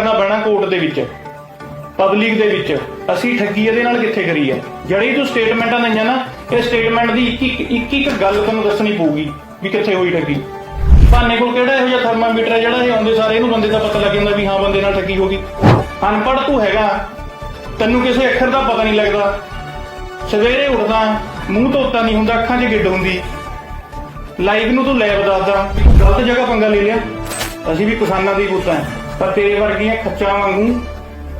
ਕਰਨਾ ਪੈਣਾ ਕੋਰਟ ਦੇ ਵਿੱਚ ਪਬਲਿਕ ਦੇ ਵਿੱਚ। ਅਸੀਂ ਠੱਗੀ ਇਹਦੇ ਨਾਲ ਕਿੱਥੇ ਕਰੀ ਹੈ ਜਿਹੜੀ ਤੂੰ ਸਟੇਟਮੈਂਟਾਂ ਦਈਆਂ ਨਾ, ਇਹ ਸਟੇਟਮੈਂਟ ਦੀ ਇੱਕ ਇੱਕ ਇੱਕ ਇੱਕ ਗੱਲ ਤੈਨੂੰ ਦੱਸਣੀ ਪਊਗੀ ਵੀ ਕਿੱਥੇ ਹੋਈ ਠੱਗੀ। ਭਾਨੇ ਕੋਲ ਕਿਹੜਾ ਇਹੋ ਜਿਹਾ ਥਰਮਾਮੀਟਰ ਹੈ ਜਿਹੜਾ ਇਹ ਆਉਂਦੇ ਸਾਰੇ, ਇਹਨੂੰ ਬੰਦੇ ਦਾ ਪਤਾ ਲੱਗ ਜਾਂਦਾ ਵੀ ਹਾਂ, ਬੰਦੇ ਨਾਲ ਠੱਗੀ ਹੋ ਗਈ। ਅਨਪੜ ਤੂੰ ਹੈਗਾ, ਤੈਨੂੰ ਕਿਸੇ ਅੱਖਰ ਦਾ ਪਤਾ ਨਹੀਂ ਲੱਗਦਾ। ਸਵੇਰੇ ਉੱਠਦਾ, ਮੂੰਹ ਧੋਤਾ ਨਹੀਂ ਹੁੰਦਾ, ਅੱਖਾਂ 'ਚ ਗਿੱਡ ਹੁੰਦੀ। ਲਾਈਵ ਨੂੰ ਤੂੰ ਲੈਬ ਦੱਸਦਾ ਗਲਤ ਜਗ੍ਹਾ ਪੰਗਾ ਲੈ ਲਿਆ। ਅਸੀਂ ਵੀ ਕਿਸਾਨਾਂ ਦੀ ਪੁੱਤਾਂ ਹੈ ਪਰ ਤੇਰੇ ਵਰਗੀਆਂ ਖੱਚਾਂ ਵਾਂਗੂ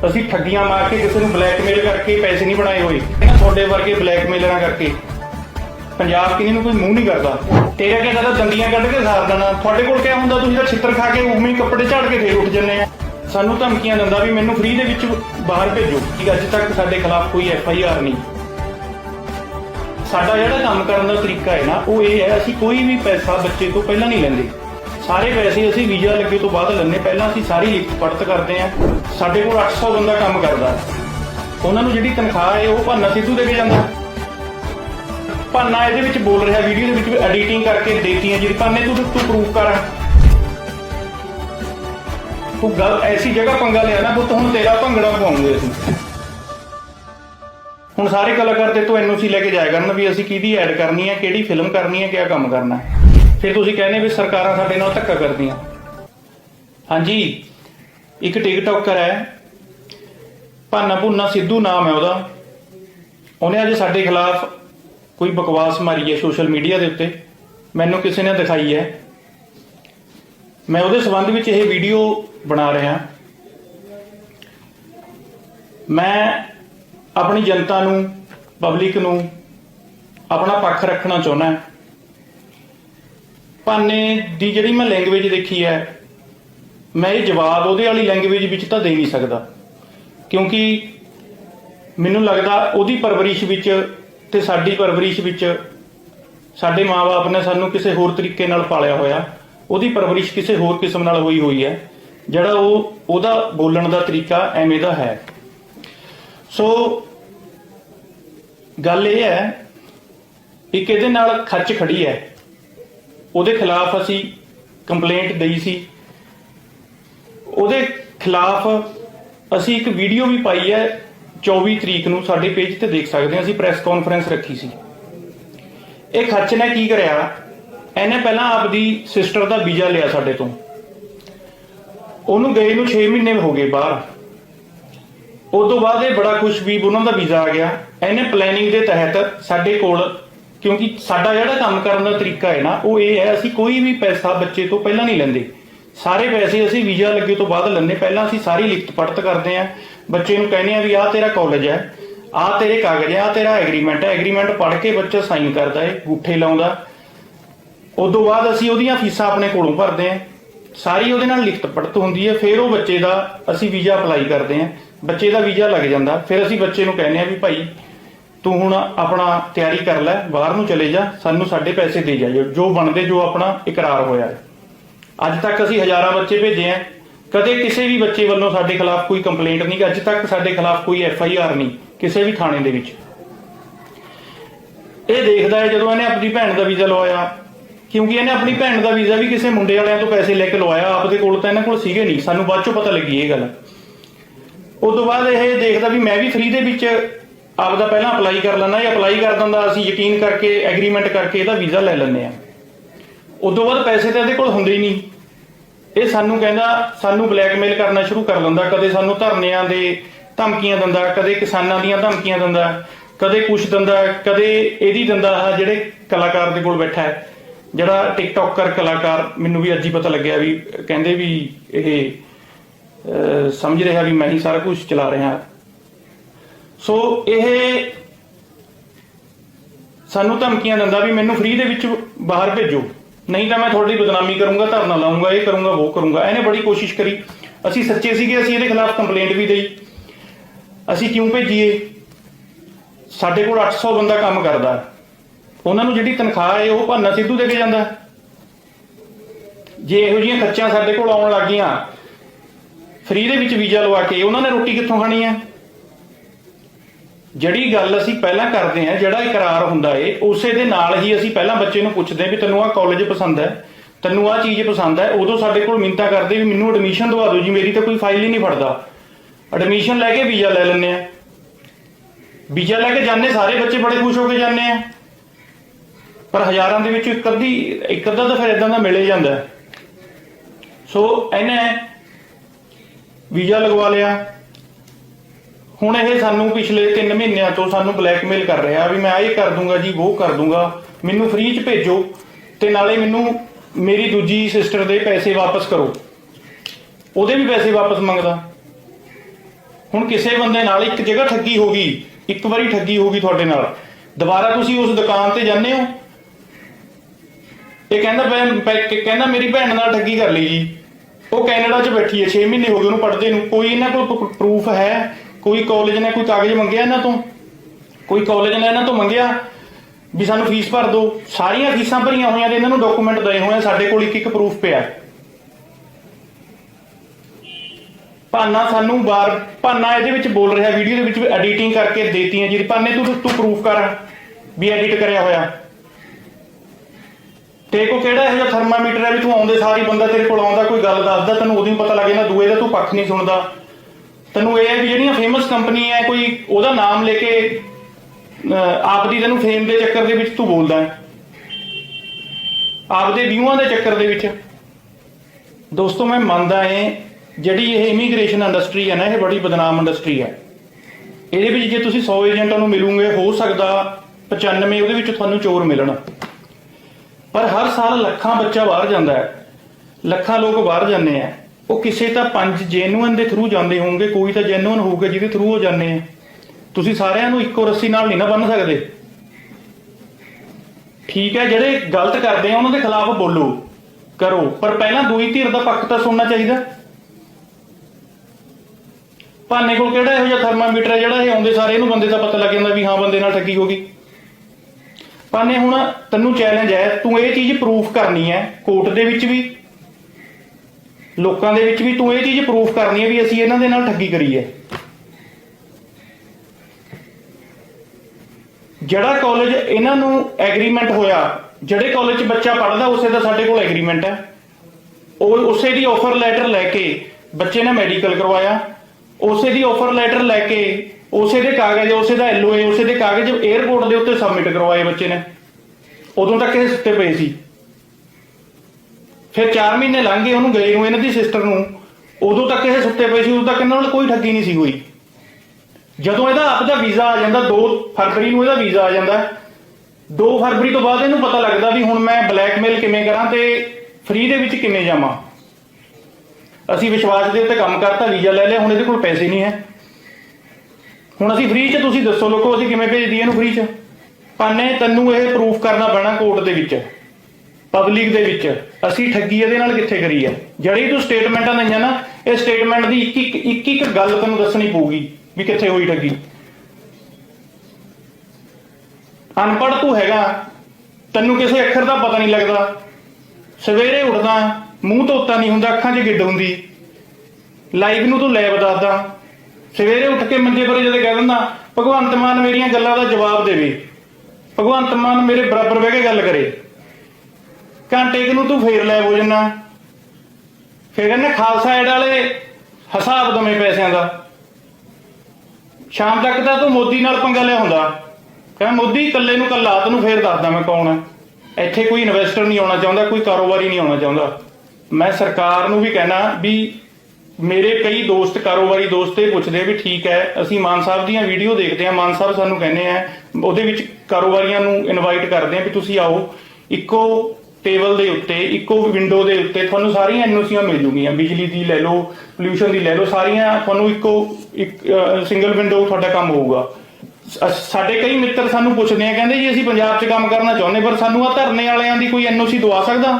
ਅਸੀਂ ਠੱਗੀਆਂ ਮਾਰ ਕੇ ਕਿਸੇ ਨੂੰ ਬਲੈਕਮੇਲ ਕਰਕੇ ਪੈਸੇ ਨਹੀਂ ਬਣਾਏ ਹੋਏ। ਇਹਨਾਂ ਤੁਹਾਡੇ ਵਰਗੇ ਬਲੈਕਮੇਲਰਾਂ ਕਰਕੇ। ਪੰਜਾਬ ਕਿਨੀ ਨੂੰ ਕੋਈ ਮੂੰਹ ਨਹੀਂ ਕਰਦਾ। ਤੇਰਾ ਕੀ ਕਹਦਾ ਦੰਦੀਆਂ ਕੱਢ ਕੇ ਸਾਰ ਦੇਣਾ, ਤੁਹਾਡੇ ਕੋਲ ਕਿਆ ਹੁੰਦਾ? ਤੁਸੀਂ ਤਾਂ ਛਿੱਤਰ ਖਾ ਕੇ ਉਵੇਂ ਕੱਪੜੇ ਝਾੜ ਕੇ ਫੇਰ ਉੱਠ ਜੰਨੇ ਆ। ਸਾਨੂੰ ਧਮਕੀਆਂ ਦਿੰਦਾ ਵੀ ਮੈਨੂੰ ਫ੍ਰੀ ਦੇ ਵਿੱਚ ਬਾਹਰ ਭੇਜੋ। ਕਿ ਅੱਜ ਤੱਕ ਸਾਡੇ ਖਿਲਾਫ ਕੋਈ ਐਫ ਆਈ ਆਰ ਨਹੀਂ। ਸਾਡਾ ਜਿਹੜਾ ਕੰਮ ਕਰਨ ਦਾ ਤਰੀਕਾ ਹੈ ਨਾ, ਉਹ ਇਹ ਹੈ, ਅਸੀਂ ਕੋਈ ਵੀ ਪੈਸਾ ਬੱਚੇ ਤੋਂ ਪਹਿਲਾਂ ਨਹੀਂ ਲੈਂਦੇ। ਸਾਰੇ ਪੈਸੇ ਅਸੀਂ ਵੀਜ਼ਾ ਲੱਗੇ ਤੋਂ ਬਾਅਦ ਲੈਂਦੇ ਪਹਿਲਾਂ ਅਸੀਂ ਸਾਰੀ ਲਿਖਤ ਪੜਤ ਕਰਦੇ ਹਾਂ। ਸਾਡੇ ਕੋਲ 800 ਬੰਦਾ ਕੰਮ ਕਰਦਾ। ਉਹਨਾਂ ਨੂੰ ਜਿਹੜੀ ਤਨਖਾਹ ਹੈ, ਉਹ ਭੰਨਾ ਸਿੱਧੂ ਦੇ ਕੇ ਜਾਂਦਾ। ਭਾਨਾ ਇਹਦੇ ਵਿੱਚ ਬੋਲ ਰਿਹਾ, ਵੀਡੀਓ ਦੇ ਵਿੱਚ ਐਡੀਟਿੰਗ ਕਰਕੇ ਦੇਤੀ ਹੈ ਜਿਹੜੀ, ਭਾਨੇ ਤੂੰ ਤੂੰ ਪ੍ਰੂਫ ਕਰ। ਤੂੰ ਗੱਲ ਐਸੀ ਜਗ੍ਹਾ ਪੰਗਾ ਲਿਆ ਨਾ ਪੁੱਤ, ਹੁਣ ਤੇਰਾ ਭੰਗੜਾ ਪਾਉਂਗੇ ਅਸੀਂ। ਹੁਣ ਸਾਰੇ ਕਲਾਕਾਰ ਤੇ ਤੋਂ ਐਨਓਸੀ ਲੈ ਕੇ ਜਾਇਆ ਕਰਨ ਵੀ ਅਸੀਂ ਕਿਹਦੀ ਐਡ ਕਰਨੀ ਹੈ, ਕਿਹੜੀ ਫਿਲਮ ਕਰਨੀ ਹੈ, ਕਿਆ ਕੰਮ ਕਰਨਾ ਹੈ। ਫਿਰ ਤੁਸੀਂ ਕਹਿੰਦੇ ਵੀ ਸਰਕਾਰਾਂ ਸਾਡੇ ਨਾਲ ਧੱਕਾ ਕਰਦੀਆਂ। ਹਾਂਜੀ, ਇੱਕ ਟਿਕਟੋਕਰ ਹੈ। ਭਾਨਾ ਭੁੰਨਾ ਸਿੱਧੂ ਨਾਮ ਹੈ ਉਹਦਾ। ਉਹਨੇ ਅੱਜ ਸਾਡੇ ਖਿਲਾਫ ਕੋਈ ਬਕਵਾਸ ਮਾਰੀ ਹੈ ਸੋਸ਼ਲ ਮੀਡੀਆ ਦੇ ਉੱਤੇ। ਮੈਨੂੰ ਕਿਸੇ ਨੇ ਦਿਖਾਈ ਹੈ। ਮੈਂ ਉਹਦੇ ਸੰਬੰਧ ਵਿੱਚ ਇਹ ਵੀਡੀਓ ਬਣਾ ਰਿਹਾ। ਮੈਂ ਆਪਣੀ ਜਨਤਾ ਨੂੰ, ਪਬਲਿਕ ਨੂੰ ਆਪਣਾ ਪੱਖ ਰੱਖਣਾ ਚਾਹੁੰਦਾ। ਭਾਨੇ ਦੀ ਜਿਹੜੀ ਮੈਂ ਲੈਂਗੁਏਜ ਦੇਖੀ ਹੈ, ਮੈਂ ਇਹ ਜਵਾਬ ਉਹਦੇ ਵਾਲੀ ਲੈਂਗੁਏਜ ਵਿੱਚ ਤਾਂ ਦੇ ਨਹੀਂ ਸਕਦਾ। ਕਿਉਂਕਿ ਮੈਨੂੰ ਲੱਗਦਾ ਉਹਦੀ ਪਰਵਰਿਸ਼ ਵਿੱਚ ਤੇ ਸਾਡੀ ਪਰਵਰਿਸ਼ ਵਿੱਚ ਸਾਡੇ ਮਾਪੇ ਨੇ ਸਾਨੂੰ ਕਿਸੇ ਹੋਰ ਤਰੀਕੇ ਨਾਲ ਪਾਲਿਆ ਹੋਇਆ। ਉਹਦੀ ਪਰਵਰਿਸ਼ ਕਿਸੇ ਹੋਰ ਕਿਸਮ ਨਾਲ ਹੋਈ ਹੋਈ ਹੈ, ਜਿਹੜਾ ਉਹ ਉਹਦਾ ਬੋਲਣ ਦਾ ਤਰੀਕਾ ਐਵੇਂ ਦਾ ਹੈ। ਸੋ ਗੱਲ ਇਹ ਹੈ, ਇੱਕ ਕਿਹਦੇ ਨਾਲ ਖੱਚ ਖੜੀ ਹੈ। ਉਹਦੇ ਖਿਲਾਫ ਅਸੀਂ ਕੰਪਲੇਂਟ ਦਈ ਸੀ। ਉਹਦੇ ਖਿਲਾਫ ਅਸੀਂ ਇੱਕ ਵੀਡੀਓ ਵੀ ਪਾਈ ਹੈ 24 ਤਰੀਕ ਨੂੰ ਸਾਡੇ ਪੇਜ ਤੇ ਦੇਖ ਸਕਦੇ ਹਾਂ, ਅਸੀਂ ਪ੍ਰੈਸ ਕਾਨਫਰੰਸ ਰੱਖੀ ਸੀ। ਇਹ ਖੱਚ ਨੇ ਕੀ ਕਰਿਆ? ਇਹਨੇ ਪਹਿਲਾਂ ਆਪਦੀ ਸਿਸਟਰ ਦਾ ਵੀਜ਼ਾ ਲਿਆ ਸਾਡੇ ਤੋਂ। ਉਹਨੂੰ ਗਏ ਨੂੰ 6 ਮਹੀਨੇ ਹੋ ਗਏ ਬਾਹਰ। ਉਸ ਤੋਂ ਬਾਅਦ ਇਹ ਬੜਾ ਖੁਸ਼ ਵੀ ਉਹਨਾਂ ਦਾ ਵੀਜ਼ਾ ਆ ਗਿਆ। ਇਹਨੇ ਪਲੈਨਿੰਗ ਦੇ ਤਹਿਤ ਸਾਡੇ ਕੋਲ ਕਿਉਂਕਿ ਸਾਡਾ ਜਿਹੜਾ ਕੰਮ ਕਰਨ ਦਾ ਤਰੀਕਾ ਹੈ ਨਾ, ਉਹ ਇਹ ਹੈ ਅਸੀਂ ਕੋਈ ਵੀ ਪੈਸਾ ਬੱਚੇ ਤੋਂ ਪਹਿਲਾਂ ਨਹੀਂ ਲੈਂਦੇ। ਸਾਰੇ ਪੈਸੇ ਅਸੀਂ ਵੀਜ਼ਾ ਲੱਗੇ ਤੋਂ ਬਾਅਦ ਲੈਂਦੇ। ਪਹਿਲਾਂ ਅਸੀਂ ਸਾਰੀ ਲਿਖਤ ਪੜਤ ਕਰਦੇ ਆਂ ਬੱਚੇ ਨੂੰ ਕਹਿੰਦੇ ਆ ਵੀ ਆਹ ਤੇਰਾ ਕਾਲਜ ਹੈ, ਆਹ ਤੇਰੇ ਕਾਗਜ਼ ਹੈ, ਆਹ ਤੇਰਾ ਐਗਰੀਮੈਂਟ ਹੈ। ਐਗਰੀਮੈਂਟ ਪੜ੍ਹ ਕੇ ਬੱਚਾ ਸਾਈਨ ਕਰਦਾ ਏ ਗੂਠੇ ਲਾਉਂਦਾ। ਉਸ ਬਾਅਦ ਅਸੀਂ ਉਹਦੀਆਂ ਫੀਸਾਂ ਆਪਣੇ ਕੋਲੋਂ ਭਰਦੇ ਆਂ ਸਾਰੀ ਉਹਦੇ ਨਾਲ ਲਿਖਤ ਪੜਤ ਹੁੰਦੀ ਹੈ। ਫਿਰ ਉਹ ਬੱਚੇ ਦਾ ਅਸੀਂ ਵੀਜ਼ਾ ਅਪਲਾਈ ਕਰਦੇ ਆਂ ਬੱਚੇ ਦਾ ਵੀਜ਼ਾ ਲੱਗ ਜਾਂਦਾ। ਫਿਰ ਅਸੀਂ ਬੱਚੇ ਨੂੰ ਕਹਿੰਦੇ ਆ ਵੀ ਭਾਈ ਤੂੰ ਹੁਣ ਆਪਣਾ ਤਿਆਰੀ ਕਰ ਲੈ, ਬਾਹਰ ਨੂੰ ਚਲੇ ਜਾ, ਸਾਨੂੰ ਸਾਡੇ ਪੈਸੇ ਦੇ ਜਾਇਓ ਜੋ ਬਣਦੇ, ਜੋ ਆਪਣਾ ਇਕਰਾਰ ਹੋਇਆ ਹੈ। ਅੱਜ ਤੱਕ ਅਸੀਂ ਹਜ਼ਾਰਾਂ ਬੱਚੇ ਭੇਜੇ ਆ ਕਦੇ ਕਿਸੇ ਵੀ ਬੱਚੇ ਵੱਲੋਂ ਸਾਡੇ ਖਿਲਾਫ ਕੋਈ ਕੰਪਲੇਂਟ ਨਹੀਂ, ਅੱਜ ਤੱਕ ਸਾਡੇ ਖਿਲਾਫ ਕੋਈ ਐਫ ਆਈ ਆਰ ਨਹੀਂ, ਕਿਸੇ ਵੀ ਥਾਣੇ ਦੇ ਵਿੱਚ। ਇਹ ਦੇਖਦਾ ਹੈ, ਜਦੋਂ ਇਹਨੇ ਆਪਣੀ ਭੈਣ ਦਾ ਵੀਜ਼ਾ ਲਵਾਇਆ, ਕਿਉਂਕਿ ਇਹਨੇ ਆਪਣੀ ਭੈਣ ਦਾ ਵੀਜ਼ਾ ਵੀ ਕਿਸੇ ਮੁੰਡੇ ਵਾਲਿਆਂ ਤੋਂ ਪੈਸੇ ਲੈ ਕੇ ਲਵਾਇਆ ਆਪਦੇ ਕੋਲ ਤਾਂ ਇਹਨਾਂ ਕੋਲ ਸੀਗੇ ਨਹੀਂ, ਸਾਨੂੰ ਬਾਅਦ ਚੋਂ ਪਤਾ ਲੱਗੀ ਇਹ ਗੱਲ। ਉਸ ਤੋਂ ਬਾਅਦ ਇਹ ਦੇਖਦਾ ਵੀ ਮੈਂ ਵੀ ਫ੍ਰੀ ਦੇ ਵਿੱਚ ਆਪਦਾ ਪਹਿਲਾਂ ਅਪਲਾਈ ਕਰ ਲੈਣਾ ਇਹ ਅਪਲਾਈ ਕਰ ਦਿੰਦਾ, ਅਸੀਂ ਯਕੀਨ ਕਰਕੇ ਐਗਰੀਮੈਂਟ ਕਰਕੇ ਇਹਦਾ ਵੀਜ਼ਾ ਲੈ ਲੈਂਦੇ ਆ ਉਸ ਬਾਅਦ ਪੈਸੇ ਤਾਂ ਇਹਦੇ ਕੋਲ ਹੁੰਦੇ ਹੀ ਨਹੀਂ। ਇਹ ਸਾਨੂੰ ਕਹਿੰਦਾ, ਸਾਨੂੰ ਬਲੈਕਮੇਲ ਕਰਨਾ ਸ਼ੁਰੂ ਕਰ ਦਿੰਦਾ, ਕਦੇ ਸਾਨੂੰ ਧਰਨਿਆਂ ਦੇ ਧਮਕੀਆਂ ਦਿੰਦਾ, ਕਦੇ ਕਿਸਾਨਾਂ ਦੀਆਂ ਧਮਕੀਆਂ ਦਿੰਦਾ, ਕਦੇ ਕੁਛ ਦਿੰਦਾ, ਕਦੇ ਇਹਦੀ ਦਿੰਦਾ, ਆਹ ਜਿਹੜੇ ਕਲਾਕਾਰ ਦੇ ਕੋਲ ਬੈਠਾ ਹੈ, ਜਿਹੜਾ ਟਿਕਟੌਕਰ ਕਲਾਕਾਰ, ਮੈਨੂੰ ਵੀ ਅੱਜ ਹੀ ਪਤਾ ਲੱਗਿਆ ਵੀ, ਕਹਿੰਦੇ ਵੀ ਇਹ ਸਮਝ ਰਿਹਾ ਵੀ ਮੈਂ ਹੀ ਸਾਰਾ ਕੁਝ ਚਲਾ ਰਿਹਾ। ਸੋ ਇਹ ਸਾਨੂੰ ਧਮਕੀਆਂ ਦਿੰਦਾ ਵੀ ਮੈਨੂੰ ਫ੍ਰੀ ਦੇ ਵਿੱਚ ਬਾਹਰ ਭੇਜੋ। ਨਹੀਂ ਤਾਂ ਮੈਂ ਤੁਹਾਡੀ ਬਦਨਾਮੀ ਕਰੂੰਗਾ, ਧਰਨਾ ਲਾਉਂਗਾ ਇਹ ਕਰੂੰਗਾ, ਉਹ ਕਰੂੰਗਾ। ਇਹਨੇ ਬੜੀ ਕੋਸ਼ਿਸ਼ ਕਰੀ। ਅਸੀਂ ਸੱਚੇ ਸੀਗੇ, ਅਸੀਂ ਇਹਦੇ ਖਿਲਾਫ ਕੰਪਲੇਂਟ ਵੀ ਦੇਈ। ਅਸੀਂ ਕਿਉਂ ਭੇਜੀਏ? ਸਾਡੇ ਕੋਲ 800 ਬੰਦਾ ਕੰਮ ਕਰਦਾ। ਉਹਨਾਂ ਨੂੰ ਜਿਹੜੀ ਤਨਖਾਹ ਹੈ, ਉਹ ਭਾਨਾ ਸਿੱਧੂ ਦੇ ਕੇ ਜਾਂਦਾ। ਜੇ ਇਹੋ ਜਿਹੀਆਂ ਖਰਚਾ ਸਾਡੇ ਕੋਲ ਆਉਣ ਲੱਗੀਆਂ ਫ੍ਰੀ ਦੇ ਵਿੱਚ ਵੀਜ਼ਾ ਲਵਾ ਕੇ, ਉਹਨਾਂ ਨੇ ਰੋਟੀ ਕਿੱਥੋਂ ਖਾਣੀ ਹੈ? ਜਿਹੜੀ ਗੱਲ ਅਸੀਂ ਪਹਿਲਾਂ ਕਰਦੇ ਹਾਂ, ਜਿਹੜਾ ਇਕਰਾਰ ਹੁੰਦਾ ਏ, ਉਸੇ ਦੇ ਨਾਲ ਹੀ ਅਸੀਂ ਪਹਿਲਾਂ ਬੱਚੇ ਨੂੰ ਪੁੱਛਦੇ ਹਾਂ ਵੀ ਤੈਨੂੰ ਆਹ ਕਾਲਜ ਪਸੰਦ ਹੈ, ਤੈਨੂੰ ਆਹ ਚੀਜ਼ ਪਸੰਦ ਹੈ, ਉਦੋਂ ਸਾਡੇ ਕੋਲ ਮਿੰਤਾ ਕਰਦੇ ਵੀ ਮੈਨੂੰ ਐਡਮਿਸ਼ਨ ਦਵਾ ਦਿਓ ਜੀ, ਮੇਰੀ ਤਾਂ ਕੋਈ ਫਾਈਲ ਹੀ ਨਹੀਂ ਫੜਦਾ। ਐਡਮਿਸ਼ਨ ਲੈ ਕੇ ਵੀਜ਼ਾ ਲੈ ਲੈਂਦੇ ਆ ਵੀਜ਼ਾ ਲੈ ਕੇ ਜਾਂਦੇ, ਸਾਰੇ ਬੱਚੇ ਬੜੇ ਖੁਸ਼ ਹੋ ਕੇ ਜਾਂਦੇ ਆ। ਪਰ ਹਜ਼ਾਰਾਂ ਦੇ ਵਿੱਚੋਂ ਇੱਕ ਅੱਧੀ, ਇੱਕ ਅੱਧਾ ਤਾਂ ਫਿਰ ਇਦਾਂ ਦਾ ਮਿਲ ਹੀ ਜਾਂਦਾ। ਸੋ ਇਹਨੇ ਵੀਜ਼ਾ ਲਗਵਾ ਲਿਆ। ਹੁਣ ਇਹ ਸਾਨੂੰ ਪਿਛਲੇ 3 ਮਹੀਨਿਆਂ ਤੋਂ ਸਾਨੂੰ ਬਲੈਕਮੇਲ ਕਰ ਰਿਹਾ ਵੀ ਮੈਂ ਇਹ ਕਰ ਦੂੰਗਾ ਜੀ ਉਹ ਕਰ ਦੂੰਗਾ। ਮੈਨੂੰ ਫ੍ਰੀ ਚ ਭੇਜੋ ਤੇ ਨਾਲੇ ਮੈਨੂੰ ਮੇਰੀ ਦੂਜੀ ਸਿਸਟਰ ਦੇ ਪੈਸੇ ਵਾਪਸ ਕਰੋ। ਉਹਦੇ ਵੀ ਪੈਸੇ ਵਾਪਸ ਮੰਗਦਾ। ਹੁਣ ਕਿਸੇ ਬੰਦੇ ਨਾਲ ਇੱਕ ਜਗ੍ਹਾ ਠੱਗੀ ਹੋ ਗਈ, ਇੱਕ ਵਾਰੀ ਠੱਗੀ ਹੋ ਗਈ ਤੁਹਾਡੇ ਨਾਲ। ਦੁਬਾਰਾ ਤੁਸੀਂ ਉਸ ਦੁਕਾਨ ਤੇ ਜਾਂਦੇ ਹੋ? ਇਹ ਕਹਿੰਦਾ ਕਹਿੰਦਾ ਮੇਰੀ ਭੈਣ ਨਾਲ ਠੱਗੀ ਕਰ ਲਈ ਜੀ। ਉਹ ਕੈਨੇਡਾ 'ਚ ਬੈਠੀ ਹੈ 6 ਮਹੀਨੇ ਹੋ ਗਏ ਉਹਨੂੰ ਪੜ੍ਹਦੇ ਨੂੰ। ਕੋਈ ਇਹਨਾਂ ਕੋਲ ਪ੍ਰੂਫ ਹੈ? ਕੋਈ ਕਾਲਜ ਨੇ ਕੋਈ ਕਾਗਜ਼ ਮੰਗਿਆ ਇਹਨਾਂ ਤੋਂ? ਕੋਈ ਕਾਲਜ ਨੇ ਇਹਨਾਂ ਤੋਂ ਮੰਗਿਆ? ਵੀ ਸਾਨੂੰ ਫੀਸ ਭਰ ਦਿਓ। ਸਾਰੀਆਂ ਫੀਸਾਂ ਭਰੀਆਂ ਹੋਈਆਂ ਤੇ ਇਹਨਾਂ ਨੂੰ ਡਾਕੂਮੈਂਟ ਦਏ ਹੋਏ ਆ। ਸਾਡੇ ਕੋਲ ਇੱਕ ਇੱਕ ਪ੍ਰੂਫ ਪਿਆ। ਭਾਨਾ ਸਾਨੂੰ ਬਾਰ ਭਾਨਾ ਇਹਦੇ ਵਿੱਚ ਬੋਲ ਰਿਹਾ ਵੀਡੀਓ ਦੇ ਵਿੱਚ ਐਡੀਟਿੰਗ ਕਰਕੇ ਦੇਤੀਆਂ ਜੀ। ਭਾਨੇ ਤੂੰ ਤੂੰ ਪ੍ਰੂਫ ਕਰ ਵੀ ਐਡਿਟ ਕਰਿਆ ਹੋਇਆ। ਤੇ ਕੋ ਕਿਹੜਾ ਇਹੋ ਜਿਹਾ ਥਰਮਾਮੀਟਰ ਹੈ ਵੀ ਤੂੰ ਆਉਂਦੇ ਸਾਰੀ ਬੰਦਾ ਤੇਰੇ ਕੋਲ ਆਉਂਦਾ, ਕੋਈ ਗੱਲ ਦੱਸਦਾ, ਤੈਨੂੰ ਉਦੋਂ ਹੀ ਪਤਾ ਲੱਗ ਨਾ ਦੂਏ ਦਾ ਤੂੰ ਪੱਖ ਨਹੀਂ ਸੁਣਦਾ। ਤੈਨੂੰ ਇਹ ਹੈ ਵੀ ਜਿਹੜੀਆਂ ਫੇਮਸ ਕੰਪਨੀ ਹੈ ਕੋਈ ਉਹਦਾ ਨਾਮ ਲੈ ਕੇ ਅਹ, ਆਪਦੀ ਤੈਨੂੰ ਫੇਮ ਦੇ ਚੱਕਰ ਦੇ ਵਿੱਚ ਤੂੰ ਬੋਲਦਾ ਹੈ। ਆਪਦੇ ਵਿਊਆਂ ਦੇ ਚੱਕਰ ਦੇ ਵਿੱਚ। ਦੋਸਤੋ ਮੈਂ ਮੰਨਦਾ ਹਾਂ ਜਿਹੜੀ ਇਹ ਇਮੀਗ੍ਰੇਸ਼ਨ ਇੰਡਸਟਰੀ ਹੈ ਨਾ ਇਹ ਬੜੀ ਬਦਨਾਮ ਇੰਡਸਟਰੀ ਹੈ ਇਹਦੇ ਵਿੱਚ ਜੇ ਤੁਸੀਂ 100 ਏਜੰਟਾਂ ਨੂੰ ਮਿਲੂਗੇ ਹੋ ਸਕਦਾ 95 ਉਹਦੇ ਵਿੱਚ ਤੁਹਾਨੂੰ ਚੋਰ ਮਿਲਣ। ਪਰ ਹਰ ਸਾਲ ਲੱਖਾਂ ਬੱਚਾ ਬਾਹਰ ਜਾਂਦਾ ਹੈ। ਲੱਖਾਂ ਲੋਕ ਬਾਹਰ ਜਾਂਦੇ ਆ। ਉਹ ਕਿਸੇ ਤਾਂ ਪੰਜ ਜੈਨੂਅਨ ਦੇ ਥਰੂ ਜਾਂਦੇ ਹੋਣਗੇ, ਕੋਈ ਤਾਂ ਜੈਨੂਅਨ ਹੋਊਗਾ ਜਿਹਦੇ ਥਰੂ ਉਹ ਜਾਂਦੇ ਆ। ਤੁਸੀਂ ਸਾਰਿਆਂ ਨੂੰ ਇੱਕੋ ਰੱਸੀ ਨਾਲ ਨਹੀਂ ਨਾ ਬੰਨ ਸਕਦੇ। ਠੀਕ ਹੈ, ਜਿਹੜੇ ਗਲਤ ਕਰਦੇ ਆ, ਉਹਨਾਂ ਦੇ ਖਿਲਾਫ ਬੋਲੋ, ਕਰੋ। ਪਰ ਪਹਿਲਾਂ ਦੂਈ ਧਿਰ ਦਾ ਪੱਖ ਤਾਂ ਸੁਣਨਾ ਚਾਹੀਦਾ। ਭਾਨੇ ਕੋਲ ਕਿਹੜਾ ਇਹੋ ਜਿਹਾ ਥਰਮਾਮੀਟਰ ਹੈ ਜਿਹੜਾ ਇਹ ਆਉਂਦੇ ਸਾਰੇ ਇਹਨੂੰ ਬੰਦੇ ਦਾ ਪਤਾ ਲੱਗ ਜਾਂਦਾ ਵੀ ਹਾਂ, ਬੰਦੇ ਨਾਲ ਠੱਗੀ ਹੋ ਗਈ। ਪਾਨੇ ਹੁਣ ਤੈਨੂੰ ਚੈਲੰਜ ਹੈ, ਤੂੰ ਇਹ ਚੀਜ਼ ਪ੍ਰੂਫ ਕਰਨੀ ਹੈ ਕੋਰਟ ਦੇ ਵਿੱਚ ਵੀ। ਲੋਕਾਂ ਦੇ ਵਿੱਚ ਵੀ ਤੂੰ ਇਹ ਚੀਜ਼ ਪ੍ਰੂਫ ਕਰਨੀ ਹੈ ਵੀ ਅਸੀਂ ਇਹਨਾਂ ਦੇ ਨਾਲ ਠੱਗੀ ਕਰੀ ਹੈ। ਜਿਹੜਾ ਕਾਲਜ ਇਹਨਾਂ ਨੂੰ ਐਗਰੀਮੈਂਟ ਹੋਇਆ, ਜਿਹੜੇ ਕਾਲਜ 'ਚ ਬੱਚਾ ਪੜ੍ਹਦਾ, ਉਸੇ ਦਾ ਸਾਡੇ ਕੋਲ ਐਗਰੀਮੈਂਟ ਹੈ। ਉਹ ਉਸੇ ਦੀ ਆਫਰ ਲੈਟਰ ਲੈ ਕੇ ਬੱਚੇ ਨੇ ਮੈਡੀਕਲ ਕਰਵਾਇਆ। ਉਸੇ ਦੀ ਆਫਰ ਲੈਟਰ ਲੈ ਕੇ ਉਸੇ ਦੇ ਕਾਗਜ਼, ਉਸੇ ਦਾ ਐਲਓਏ ਉਸੇ ਦੇ ਕਾਗਜ਼ 에어ਪੋਰਟ ਦੇ ਉੱਤੇ ਸਬਮਿਟ ਕਰਵਾਏ ਬੱਚੇ ਨੇ। ਉਦੋਂ ਤੱਕ ਇਹ ਸੁੱਤੇ ਪਏ ਸੀ। ਫਿਰ 4 ਮਹੀਨੇ ਲੰਘ ਗਏ, ਉਹਨੂੰ ਗਏ ਨੂੰ ਇਹਨਾਂ ਦੀ ਸਿਸਟਰ ਨੂੰ। ਉਦੋਂ ਤੱਕ ਇਹ ਸੁੱਤੇ ਪਏ ਸੀ, ਉਦੋਂ ਤੱਕ ਇਹਨਾਂ ਨਾਲ ਕੋਈ ਠੱਗੀ ਨਹੀਂ ਸੀ ਹੋਈ। ਜਦੋਂ ਇਹਦਾ ਆਪ ਦਾ ਵੀਜ਼ਾ ਆ ਜਾਂਦਾ 2 ਫਰਵਰੀ ਨੂੰ ਇਹਦਾ ਵੀਜ਼ਾ ਆ ਜਾਂਦਾ। 2 ਫਰਵਰੀ ਤੋਂ ਬਾਅਦ ਇਹਨੂੰ ਪਤਾ ਲੱਗਦਾ ਵੀ ਹੁਣ ਮੈਂ ਬਲੈਕਮੇਲ ਕਿਵੇਂ ਕਰਾਂ ਤੇ ਫ੍ਰੀ ਦੇ ਵਿੱਚ ਕਿਵੇਂ ਜਾਵਾਂ। ਅਸੀਂ ਵਿਸ਼ਵਾਸ ਦੇ ਉੱਤੇ ਕੰਮ ਕਰਤਾ, ਵੀਜ਼ਾ ਲੈ ਲਿਆ, ਹੁਣ ਇਹਦੇ ਕੋਲ ਪੈਸੇ ਨਹੀਂ ਹੈ। ਹੁਣ ਅਸੀਂ ਫ੍ਰੀ 'ਚ, ਤੁਸੀਂ ਦੱਸੋ ਲੋਕੋ, ਅਸੀਂ ਕਿਵੇਂ ਭੇਜ ਦਈਏ ਇਹਨੂੰ ਫ੍ਰੀ 'ਚ? ਪਾਨੇ ਤੈਨੂੰ ਇਹ ਪ੍ਰੂਫ ਕਰਨਾ ਪੈਣਾ ਕੋਰਟ ਦੇ ਵਿੱਚ। ਪਬਲਿਕ ਦੇ ਵਿੱਚ। ਅਸੀਂ ਠੱਗੀ ਇਹਦੇ ਨਾਲ ਕਿੱਥੇ ਕਰੀ ਹੈ? ਜਿਹੜੀ ਤੂੰ ਸਟੇਟਮੈਂਟਾਂ ਦਈਆਂ ਨਾ, ਇਹ ਸਟੇਟਮੈਂਟ ਦੀ ਇੱਕ ਇੱਕ ਇੱਕ ਇੱਕ ਗੱਲ ਤੈਨੂੰ ਦੱਸਣੀ ਪਊਗੀ ਵੀ ਕਿੱਥੇ ਹੋਈ ਠੱਗੀ। ਅਨਪੜ੍ਹ ਤੂੰ ਹੈਗਾ। ਤੈਨੂੰ ਕਿਸੇ ਅੱਖਰ ਦਾ ਪਤਾ ਨਹੀਂ ਲੱਗਦਾ। ਸਵੇਰੇ ਉੱਠਦਾ, ਮੂੰਹ ਧੋਤਾ ਨਹੀਂ ਹੁੰਦਾ, ਅੱਖਾਂ 'ਚ ਗਿੱਡ ਹੁੰਦੀ। ਲਾਈਵ ਨੂੰ ਤੂੰ ਲੈਬ ਦੱਸਦਾ। ਸਵੇਰੇ ਉੱਠ ਕੇ ਮੰਜੇ ਪਰ ਜਦੋਂ ਕਹਿ ਦਿੰਦਾ, ਭਗਵੰਤ ਮਾਨ ਮੇਰੀਆਂ ਗੱਲਾਂ ਦਾ ਜਵਾਬ ਦੇਵੇ। ਭਗਵੰਤ ਮਾਨ ਮੇਰੇ ਬਰਾਬਰ ਬਹਿ ਕੇ ਗੱਲ ਕਰੇ। ਘੰਟੇ ਕੁ ਨੂੰ ਤੂੰ ਫੇਰ ਲੈ ਹੋ ਜੰਨਾ? ਫੇਰ ਇਹਨੇ ਖਾਲਸਾ ਐਡ ਵਾਲੇ, ਹਿਸਾਬ ਦਵੇਂ ਪੈਸਿਆਂ ਦਾ। ਸ਼ਾਮ ਤੱਕ ਤਾਂ ਤੂੰ ਮੋਦੀ ਨਾਲ ਪੰਗਾ ਲਿਆ ਹੁੰਦਾ। ਕਹਿੰਦਾ ਮੋਦੀ ਇਕੱਲੇ ਨੂੰ ਕੱਲਾ ਤੈਨੂੰ ਫੇਰ ਦੱਸਦਾ ਮੈਂ ਕੌਣ ਹੈ ਇੱਥੇ ਕੋਈ ਇਨਵੈਸਟਰ ਨਹੀਂ ਆਉਣਾ ਚਾਹੁੰਦਾ, ਕੋਈ ਕਾਰੋਬਾਰੀ ਨਹੀਂ ਆਉਣਾ ਚਾਹੁੰਦਾ। ਮੈਂ ਸਰਕਾਰ ਨੂੰ ਵੀ ਕਹਿਣਾ ਵੀ ਮੇਰੇ ਕਈ ਦੋਸਤ, ਕਾਰੋਬਾਰੀ ਦੋਸਤ ਇਹ ਪੁੱਛਦੇ ਵੀ ਠੀਕ ਹੈ, ਅਸੀਂ ਮਾਨ ਸਾਹਿਬ ਦੀਆਂ ਵੀਡੀਓ ਦੇਖਦੇ ਆ ਮਾਨ ਸਾਹਿਬ ਸਾਨੂੰ ਕਹਿੰਦੇ ਆ, ਉਹਦੇ ਵਿੱਚ ਕਾਰੋਬਾਰੀਆਂ ਨੂੰ ਇਨਵਾਈਟ ਕਰਦੇ ਆ ਵੀ ਤੁਸੀਂ ਆਓ। ਇੱਕੋ ਟੇਬਲ ਦੇ ਉੱਤੇ, ਇੱਕੋ ਵਿੰਡੋ ਦੇ ਉੱਤੇ ਤੁਹਾਨੂੰ ਸਾਰੀਆਂ ਐਨਓਸੀਆਂ ਮਿਲ ਜੂਗੀਆਂ ਬਿਜਲੀ ਦੀ ਲੈ ਲਓ ਪੋਲੂਸ਼ਨ ਦੀ ਲੈ ਲਓ, ਸਾਰੀਆਂ ਤੁਹਾਨੂੰ ਇੱਕੋ, ਇੱਕ ਸਿੰਗਲ ਵਿੰਡੋ ਤੁਹਾਡਾ ਕੰਮ ਹੋਊਗਾ। ਸਾਡੇ ਕਈ ਮਿੱਤਰ ਸਾਨੂੰ ਪੁੱਛਦੇ ਆ, ਕਹਿੰਦੇ ਜੀ ਅਸੀਂ ਪੰਜਾਬ 'ਚ ਕੰਮ ਕਰਨਾ ਚਾਹੁੰਦੇ, ਪਰ ਸਾਨੂੰ ਆ ਧਰਨੇ ਵਾਲਿਆਂ ਦੀ ਕੋਈ ਐਨਓਸੀ ਦਵਾ ਸਕਦਾ?